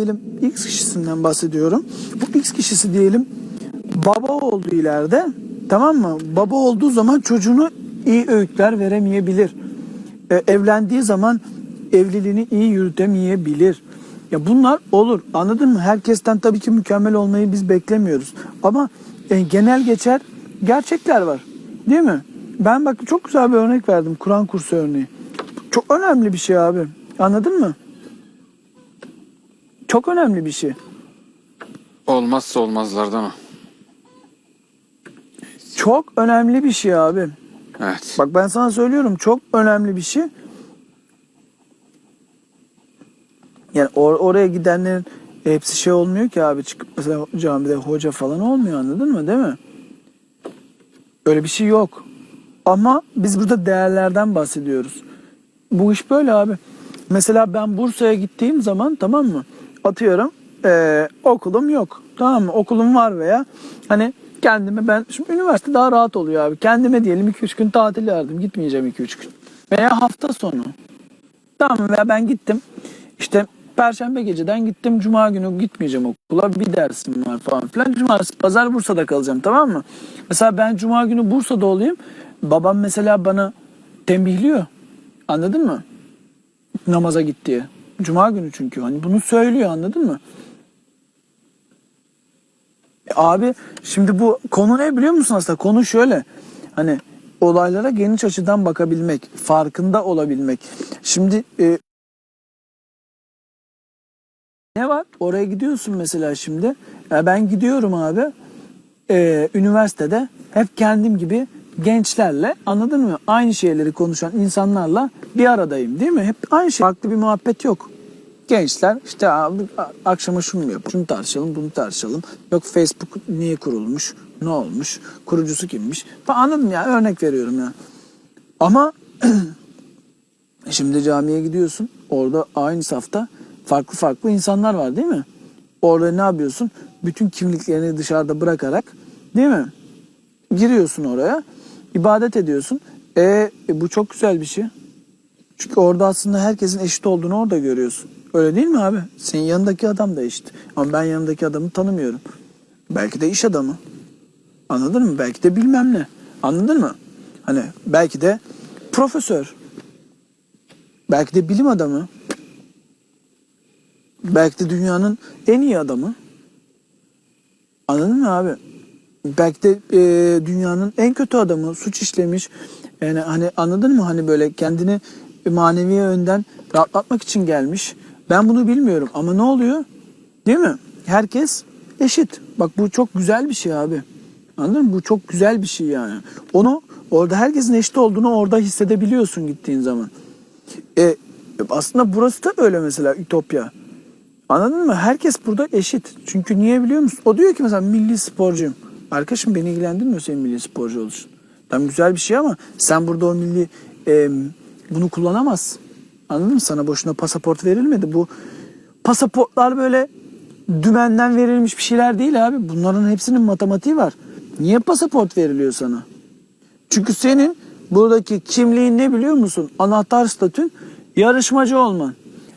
diyelim X kişisinden bahsediyorum. Bu X kişisi diyelim baba oldu ileride. Tamam mı? Baba olduğu zaman çocuğunu iyi öğütler veremeyebilir. E, evlendiği zaman evliliğini iyi yürütemeyebilir. Ya bunlar olur. Anladın mı? Herkesten tabii ki mükemmel olmayı biz beklemiyoruz. Ama e, genel geçer gerçekler var. Değil mi? Ben bak çok güzel bir örnek verdim. Kur'an kursu örneği. Çok önemli bir şey abi. Anladın mı? Çok önemli bir şey. Olmazsa olmazlardan o. Çok önemli bir şey abi. Evet. Bak ben sana söylüyorum çok önemli bir şey. Yani or- oraya gidenlerin hepsi şey olmuyor ki abi çıkıp mesela camide hoca falan olmuyor anladın mı değil mi? Öyle bir şey yok. Ama biz burada değerlerden bahsediyoruz. Bu iş böyle abi. Mesela ben Bursa'ya gittiğim zaman tamam mı? Atıyorum eee, okulum yok. Tamam mı? Okulum var veya hani kendime ben şimdi üniversite daha rahat oluyor abi. Kendime diyelim 2-3 gün tatil verdim. Gitmeyeceğim 2-3 gün. Veya hafta sonu. Tamam veya ben gittim. İşte Perşembe geceden gittim. Cuma günü gitmeyeceğim okula. Bir dersim var falan filan. Cumartesi, pazar Bursa'da kalacağım tamam mı? Mesela ben Cuma günü Bursa'da olayım. Babam mesela bana tembihliyor. Anladın mı? Namaza git diye. Cuma günü çünkü. Hani bunu söylüyor anladın mı? E abi şimdi bu konu ne biliyor musun aslında? Konu şöyle. Hani olaylara geniş açıdan bakabilmek, farkında olabilmek. Şimdi e, ne var? Oraya gidiyorsun mesela şimdi. Ya ben gidiyorum abi. Ee, üniversitede hep kendim gibi gençlerle anladın mı? Aynı şeyleri konuşan insanlarla bir aradayım değil mi? Hep aynı şey. Farklı bir muhabbet yok. Gençler işte abi akşama şunu mu yapalım, şunu tartışalım, bunu tartışalım. Yok Facebook niye kurulmuş, ne olmuş, kurucusu kimmiş anladım ya örnek veriyorum ya. Ama Şimdi camiye gidiyorsun. Orada aynı safta farklı farklı insanlar var değil mi? Orada ne yapıyorsun? Bütün kimliklerini dışarıda bırakarak değil mi? Giriyorsun oraya. İbadet ediyorsun. E, e, bu çok güzel bir şey. Çünkü orada aslında herkesin eşit olduğunu orada görüyorsun. Öyle değil mi abi? Senin yanındaki adam da eşit. Ama ben yanındaki adamı tanımıyorum. Belki de iş adamı. Anladın mı? Belki de bilmem ne. Anladın mı? Hani belki de profesör. Belki de bilim adamı. Belki de dünyanın en iyi adamı. Anladın mı abi? Belki de e, dünyanın en kötü adamı, suç işlemiş. Yani hani anladın mı? Hani böyle kendini manevi yönden rahatlatmak için gelmiş. Ben bunu bilmiyorum ama ne oluyor? Değil mi? Herkes eşit. Bak bu çok güzel bir şey abi. Anladın mı? Bu çok güzel bir şey yani. Onu orada herkesin eşit olduğunu orada hissedebiliyorsun gittiğin zaman. E, aslında burası da öyle mesela Ütopya. Anladın mı? Herkes burada eşit. Çünkü niye biliyor musun? O diyor ki mesela milli sporcuyum. Arkadaşım beni ilgilendirmiyor senin milli sporcu oluşun. Tam güzel bir şey ama sen burada o milli e, bunu kullanamazsın. Anladın mı? Sana boşuna pasaport verilmedi. Bu pasaportlar böyle dümenden verilmiş bir şeyler değil abi. Bunların hepsinin matematiği var. Niye pasaport veriliyor sana? Çünkü senin buradaki kimliğin ne biliyor musun? Anahtar statün yarışmacı olman.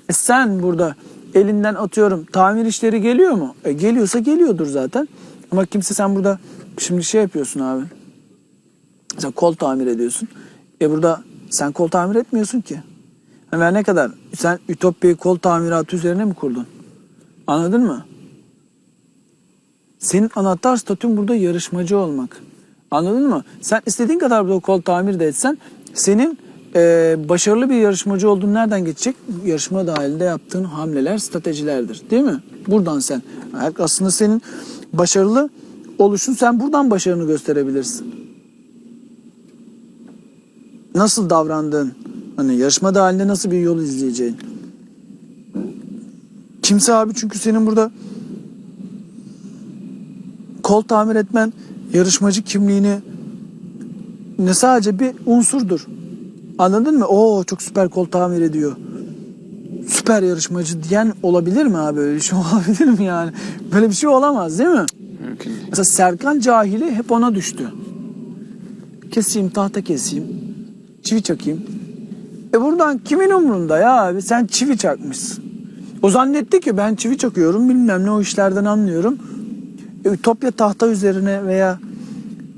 E sen burada elinden atıyorum tamir işleri geliyor mu? E geliyorsa geliyordur zaten. Ama kimse sen burada şimdi şey yapıyorsun abi. Sen kol tamir ediyorsun. E burada sen kol tamir etmiyorsun ki. Hemen ne kadar? Sen Ütopya'yı kol tamiratı üzerine mi kurdun? Anladın mı? Senin anahtar statün burada yarışmacı olmak. Anladın mı? Sen istediğin kadar burada kol tamir de etsen senin e, başarılı bir yarışmacı olduğun nereden geçecek? Yarışma dahilinde yaptığın hamleler, stratejilerdir. Değil mi? Buradan sen. Aslında senin başarılı oluşun sen buradan başarını gösterebilirsin. Nasıl davrandığın, hani yarışma dahilinde nasıl bir yol izleyeceğin. Kimse abi çünkü senin burada kol tamir etmen yarışmacı kimliğini ne sadece bir unsurdur. Anladın mı? Oo çok süper kol tamir ediyor. Süper yarışmacı diyen olabilir mi abi? Öyle bir şey olabilir mi yani? Böyle bir şey olamaz değil mi? Mümkün değil. Mesela Serkan cahili hep ona düştü. Keseyim, tahta keseyim. Çivi çakayım. E buradan kimin umrunda ya abi? Sen çivi çakmışsın. O zannetti ki ben çivi çakıyorum bilmem ne o işlerden anlıyorum. E, Ütopya tahta üzerine veya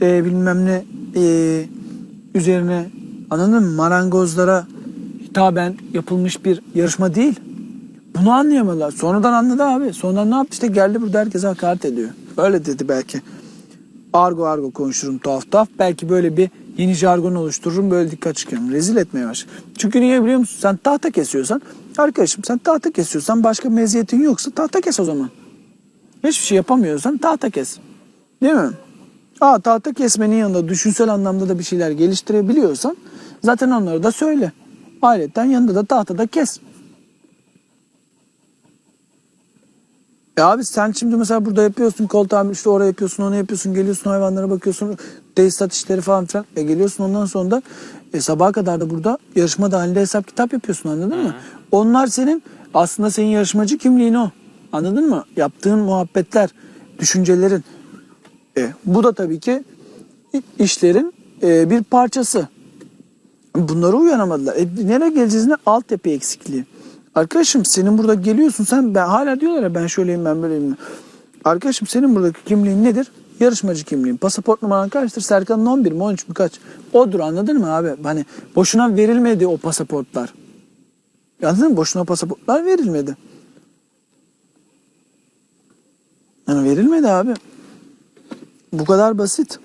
e, bilmem ne e, üzerine anladın mı marangozlara hitaben yapılmış bir yarışma değil. Bunu anlayamadılar. Sonradan anladı abi. Sonradan ne yaptı işte geldi burada herkese hakaret ediyor. Öyle dedi belki. Argo argo konuşurum tuhaf tuhaf. Belki böyle bir yeni jargon oluştururum. Böyle dikkat çıkarım. Rezil etmeye başlar. Çünkü niye biliyor musun? Sen tahta kesiyorsan arkadaşım sen tahta kesiyorsan başka meziyetin yoksa tahta kes o zaman. Hiçbir şey yapamıyorsan tahta kes. Değil mi? Aa tahta kesmenin yanında düşünsel anlamda da bir şeyler geliştirebiliyorsan zaten onları da söyle. Ayrıca yanında da tahtada kes. E abi sen şimdi mesela burada yapıyorsun kol tamir işte oraya yapıyorsun onu yapıyorsun geliyorsun hayvanlara bakıyorsun tesisat işleri falan filan. E geliyorsun ondan sonra da e, sabaha kadar da burada yarışma dahilinde hesap kitap yapıyorsun anladın mı? Onlar senin aslında senin yarışmacı kimliğin o. Anladın mı? Yaptığın muhabbetler, düşüncelerin. E, bu da tabii ki işlerin e, bir parçası. Bunlara uyanamadılar. E, nereye geleceğiz ne? Altyapı eksikliği. Arkadaşım senin burada geliyorsun sen ben hala diyorlar ya ben şöyleyim ben böyleyim. Arkadaşım senin buradaki kimliğin nedir? Yarışmacı kimliğin. Pasaport numaran kaçtır? Serkan'ın 11 mi 13 mü kaç? Odur anladın mı abi? Hani boşuna verilmedi o pasaportlar. Anladın mı? Boşuna pasaportlar verilmedi. Yani verilmedi abi. Bu kadar basit.